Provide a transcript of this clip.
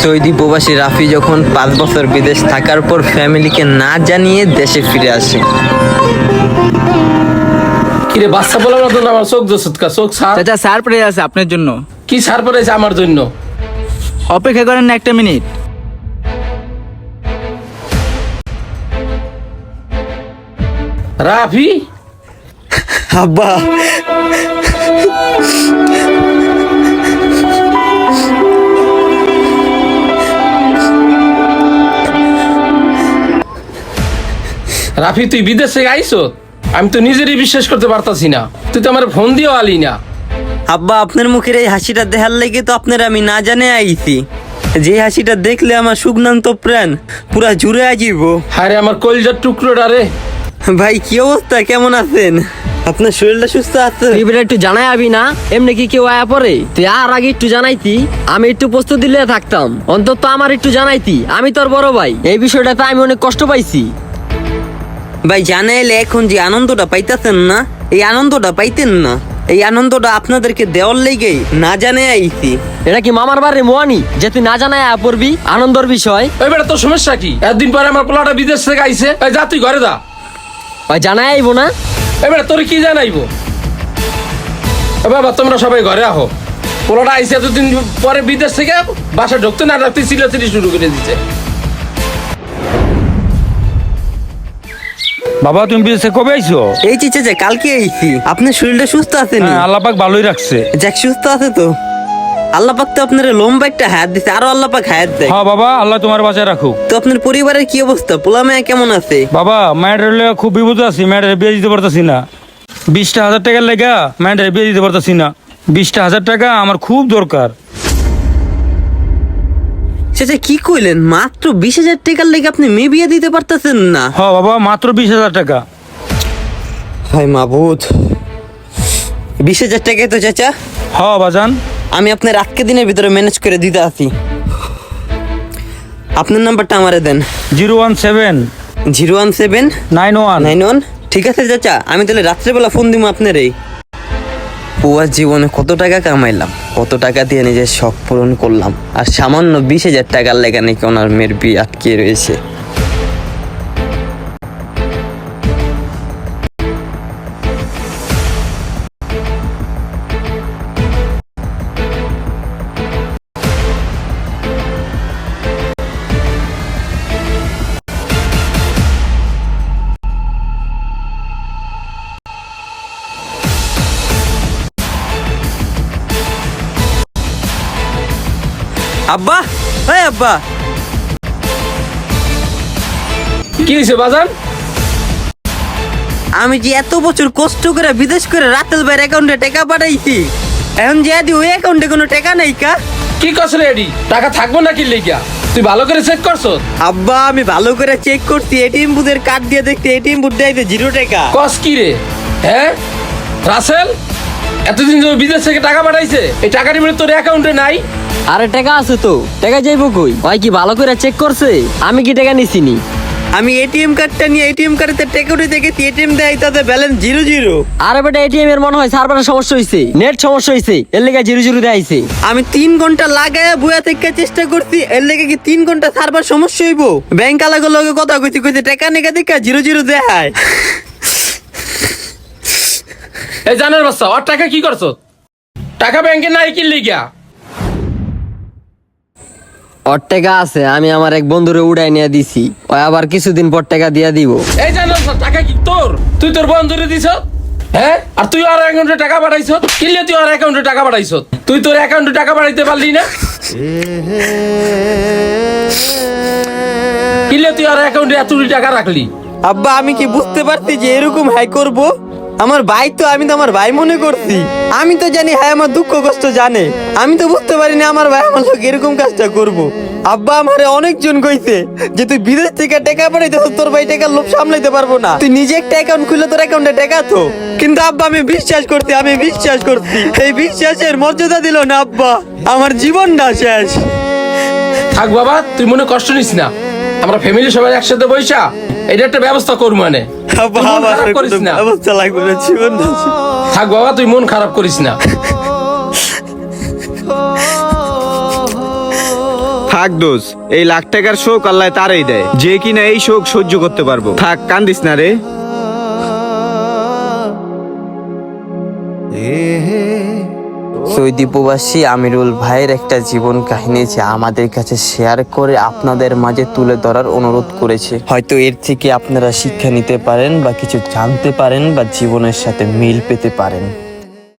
Saudi প্রবাসী রাফি যখন পাঁচ বছর বিদেশ থাকার পর ফ্যামিলিকে না জানিয়ে দেশে ফিরে আসে। কিরে বাচ্চা বলার মতন আমার চোখ দোষৎকা চোখ সার চাচা সারপ্রাইজ আছে আপনার জন্য। কি সার পড়েছে আমার জন্য? অপেক্ষা করেন না একটা মিনিট। রাফি? আব্বা। রাফি তুই বিদেশ থেকে আইসো? আমি তো নিজেরই বিশ্বাস করতে পারতাছি না। তুই তো আমার ফোন দিয়েও আলি না। আব্বা আপনার মুখের এই হাসিটা দেখার লেগে তো আপনার আমি না জানে আইছি। যে হাসিটা দেখলে আমার সুগ্নান্ত প্রাণ পুরা জুড়ে আজিব হায় রে আমার কলজার টুকরোটা রে। ভাই কি অবস্থা? কেমন আছেন? আপনার শরীরটা সুস্থ আছে? তুই এবার একটু জানাই আবি না এমনি কি কেউ আয়া পরে তুই আর আগে একটু জানাইতি আমি একটু প্রস্তুতি দিলে থাকতাম। অন্তত আমার একটু জানাইতি আমি তোর বড় ভাই। এই বিষয়টাতে আমি অনেক কষ্ট পাইছি। ভাই জানাইলে এখন যে আনন্দটা পাইতেছেন না এই আনন্দটা পাইতেন না। এই আনন্দটা আপনাদেরকে দেওয়ার লেগেই না জানে আইছি। এটা কি মামার বাড়ি মোয়ানি? যে তুই না জানাই আয়া পড়বি আনন্দর বিষয়। ওই বেটা তোর সমস্যা কি? একদিন পরে আমার পোলাটা বিদেশ থেকে আইছে। এই যা তুই ঘরে যা। ভাই জানাই আইবো না। এবারে তোর কি জানাইবো? এ বাবা তোমরা সবাই ঘরে আহো। পোলাটা আইসে এতদিন পরে বিদেশ থেকে বাসা ঢুকতে না ঢুকতে চিল্লাচিল্লি শুরু করে দিচ্ছে বাবা তুমি বিদেশে কবে আইছো? এই চিচে যে কালকে আইছি। আপনার শরীরটা সুস্থ আছে নি? হ্যাঁ আল্লাহ পাক ভালোই রাখছে। যাক সুস্থ আছে তো। আল্লাহ পাক তো আপনার লম্বা একটা হাত দিছে আরও আল্লাহ পাক হায়াত দেয়। হ্যাঁ বাবা আল্লাহ তোমার বাঁচায় রাখুক। তো আপনার পরিবারের কি অবস্থা? পোলা মেয়ে কেমন আছে? বাবা মায়ের লইয়া খুব বিপদ আছি মায়ের বিয়ে দিতে পারতাছি না। বিশটা হাজার টাকার লেগা মায়ের বিয়ে দিতে পারতাছি না। বিশটা হাজার টাকা আমার খুব দরকার। সেটা কি কইলেন? মাত্র বিশ হাজার টাকার লেগে আপনি মেয়ে বিয়ে দিতে পারতেছেন না। হ্যাঁ বাবা মাত্র বিশ হাজার টাকা। হায় মাবুদ। বিশ হাজার টাকায় তো চাচা। হ্যাঁ বাজান। আমি আপনার আজকে দিনের ভিতরে ম্যানেজ করে দিতে আসি। আপনার নাম্বারটা আমারে দেন। Zero one seven. Zero one seven. Nine one. Nine one. ঠিক আছে চাচা আমি তাহলে রাত্রেবেলা ফোন দিব আপনার এই পুয়ার জীবনে কত টাকা কামাইলাম। কত টাকা দিয়ে নিজের শখ পূরণ করলাম? আর সামান্য বিশ হাজার টাকার লেগে নাকি ওনার মেয়ের বিয়ে আটকে রয়েছে। আব্বা হ্যাঁ আব্বা। কি হয়েছে বাজান? আমি যে এত বছর কষ্ট করে বিদেশ করে রাতেল ভাইয়ের অ্যাকাউন্টে টাকা পাঠাইছি এখন যে আদি ওই অ্যাকাউন্টে কোনো টাকা নাই কা? কি কস রে এডি টাকা থাকব নাকি লেগিয়া? তুই ভালো করে চেক করছ? আব্বা আমি ভালো করে চেক করছি এটিএম বুথের কার্ড দিয়ে দেখতে এটিএম বুথ দেয় জিরো টাকা। কস কি রে? হ্যাঁ? রাসেল? এতদিন ধরে বিদেশ থেকে টাকা পাঠাইছে এই টাকাটি মানে তোর অ্যাকাউন্টে নাই? আরে টাকা আছে তো। টাকা যাইবো কই? ভাই কি ভালো করে চেক করছে? আমি কি টাকা নিছিনি? আমি এটিএম কার্ডটা নিয়ে এটিএম কার্ডে টাকা উঠে দেখেছি এটিএম দেয় তাতে ব্যালেন্স জিরো জিরো আরে বেটা এটিএম এর মনে হয় সার্ভারের সমস্যা হইছে। নেট সমস্যা হইছে এর লেগে জিরো জিরো দেখাইছে আমি তিন ঘণ্টা লাগায় বুয়া থেকে চেষ্টা করছি এর লেগে কি তিন ঘণ্টা সার্ভার সমস্যা হইব? ব্যাংক আলাগো লগে কথা কইছি কইছি টাকা নেকা দেখা জিরো জিরো দেখায় এই জানার বাচ্চা ওর টাকা কি করছ? টাকা ব্যাংকে নাই কি লেগিয়া ওর টাকা আছে আমি আমার এক বন্ধুরে উড়াই নিয়ে দিছি। ওই আবার কিছুদিন পর টাকা দিয়া দিব। এই জানার বাচ্চা, টাকা কি তোর? তুই তোর বন্ধুরে দিছ? হ্যাঁ? আর তুই আর অ্যাকাউন্টে টাকা পাঠাইছ? কিনলে তুই আর অ্যাকাউন্টে টাকা পাঠাইছ? তুই তোর অ্যাকাউন্টে টাকা পাঠাইতে পারলি না? কিনলে তুই আর অ্যাকাউন্টে এতটি টাকা রাখলি? আব্বা আমি কি বুঝতে পারছি যে এরকম হাই করব? আমার ভাই তো, আমি তো আমার ভাই মনে করছি। আমি তো জানি হ্যাঁ আমার দুঃখ কষ্ট জানে। আমি তো বুঝতে পারিনি আমার ভাই আমার লোক এরকম কাজটা করব। আব্বা আমারে অনেকজন কইছে যে, তুই বিদেশ থেকে টাকা পাঠাইতে তোর ভাই টাকার লোভ সামলাইতে পারব না। তুই নিজে একটা অ্যাকাউন্ট খুলে তোর অ্যাকাউন্টে টাকা তো কিন্তু আব্বা, আমি বিশ্বাস করছি, আমি বিশ্বাস করছি। এই বিশ্বাসের মর্যাদা দিল না আব্বা। আমার জীবনটা শেষ। থাক বাবা, তুই মনে কষ্ট নিস না। আমরা ফ্যামিলি সবাই একসাথে বইসা। এটা একটা ব্যবস্থা করব মানে। ব্যবস্থা লাগবে না থাক বাবা তুই মন খারাপ করিস না। থাক দোষ এই লাখ টাকার শোক আল্লাহ তারই দেয়। যে কিনা এই শোক সহ্য করতে পারব। থাক কান্দিস না রে। সৌদি প্রবাসী আমিরুল ভাইয়ের একটা জীবন কাহিনী যে আমাদের কাছে শেয়ার করে আপনাদের মাঝে তুলে ধরার অনুরোধ করেছে। হয়তো এর থেকে আপনারা শিক্ষা নিতে পারেন বা কিছু জানতে পারেন বা জীবনের সাথে মিল পেতে পারেন।